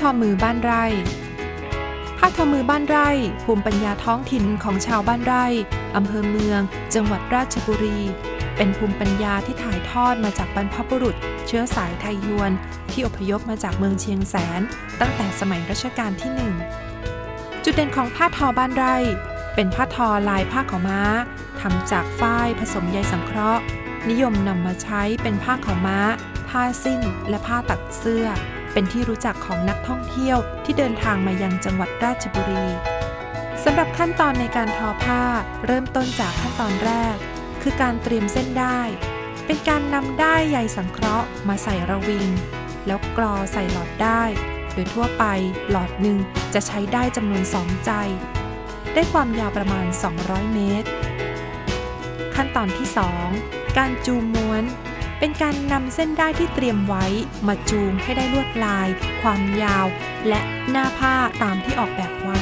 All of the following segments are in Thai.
ทอมือบ้านไร่ ผ้าทอมือบ้านไร่ ภูมิปัญญาท้องถิ่นของชาวบ้านไร่อำเภอเมือง จังหวัดราชบุรี เป็นภูมิปัญญาที่ถ่ายทอดมาจากบรรพบุรุษ เชื้อสายไทยยวน ที่อพยพมาจากเมืองเชียงแสน ตั้งแต่สมัยรัชกาลที่หนึ่งจุดเด่นของผ้าทอบ้านไร่ เป็นผ้าทอลายผ้าขาวม้าทำจากฝ้ายผสมใยสังเคราะห์ นิยมนำมาใช้เป็นผ้าขาวม้า ผ้าสิ้น และผ้าตัดเสื้อ เป็นที่รู้จักของนักท่องเที่ยวที่เดินทางมายังจังหวัดราชบุรีสำหรับขั้นตอนในการทอผ้า เริ่มต้นจากขั้นตอนแรก คือการเตรียมเส้นได้ เป็นการนำได้ใยสังเคราะห์มาใส่ระวิง แล้วกรอใส่หลอดได้ โดยทั่วไปหลอดหนึ่งจะใช้ได้จำนวน2ใจ ได้ความยาวประมาณ 200 เมตร ขั้นตอนที่ 2 การจูงม้วน เป็นการนำเส้นได้ที่เตรียมไว้มาจูงให้ได้ลวดลาย ความยาว และหน้าผ้าตามที่ออกแบบไว้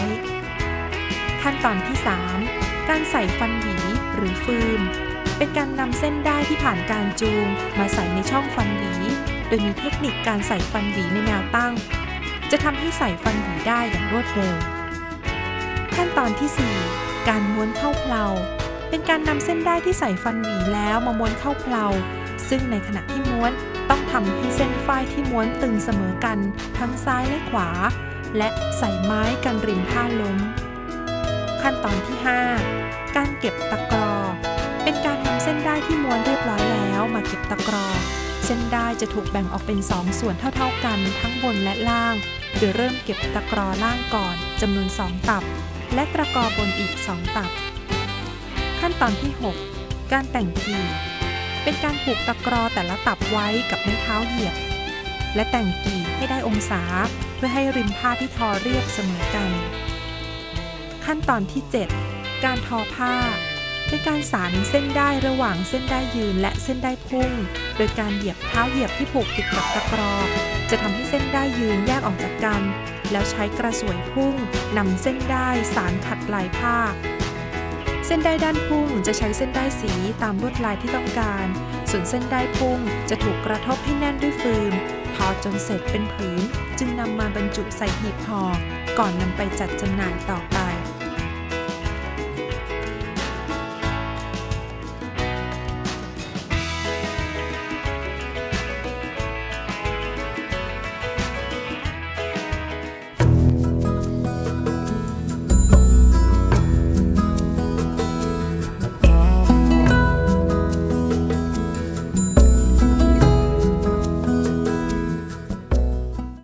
ขั้นตอนที่ 3 การใส่ฟันหวีหรือฟืมเป็นการนำเส้นได้ที่ผ่านการจูง มาใส่ในช่องฟันหวี โดยมีเทคนิคการใส่ฟันหวีในแนวตั้ง จะทำให้ใส่ฟันหวีได้อย่างรวดเร็ว ขั้นตอนที่ 4 การม้วนเข้าเพลา เป็นการนำเส้นได้ที่ใส่ฟันหวีแล้วมาม้วนเข้าเพลา ซึ่งในขณะที่ม้วนต้องทำให้เส้นฝ้ายที่ม้วนตึงเสมอกันทั้งซ้ายและขวา และใส่ไม้กันริมผ้าล้ม ขั้นตอนที่ 5 การเก็บตะกรอ เป็นการนำเส้นได้ที่ม้วนเรียบร้อยแล้วมาเก็บตะกรอ เส้นได้จะถูกแบ่งออกเป็น 2 ส่วนเท่าๆกันทั้งบนและล่าง โดยเริ่มเก็บตะกรอล่างก่อนจำนวน 2 ตับ และตะกรอบนอีก 2 ตับ ขั้นตอนที่ 6 การแต่งกีบ เป็นการผูกตะกรอแต่ละตับไว้กับไม้เท้าเหยียบ และแต่งกีบให้ได้องศาเพื่อให้ริมผ้าที่ทอเรียบเสมอกัน ขั้นตอนที่ 7 การทอผ้าเป็นการสานเส้นได้ระหว่างเส้นได้ยืนและเส้นได้พุ่ง โดยการเหยียบเท้าเหยียบที่ผูกติดกับตะกรอ จะทำให้เส้นได้ยืนแยกออกจากกัน แล้วใช้กระสวยพุ่งนำเส้นได้สารขัดลายผ้า ส้นได้ด้านพุ่งจะใช้เส้นได้สีตามลวดลายที่ต้องการ ส่วนเส้นได้พุ่งจะถูกกระทบให้แน่นด้วยฟืนทอจนเสร็จเป็นผืน จึงนำมาบรรจุใส่หีบห่อก่อนนำไปจัดจำหน่ายต่อไป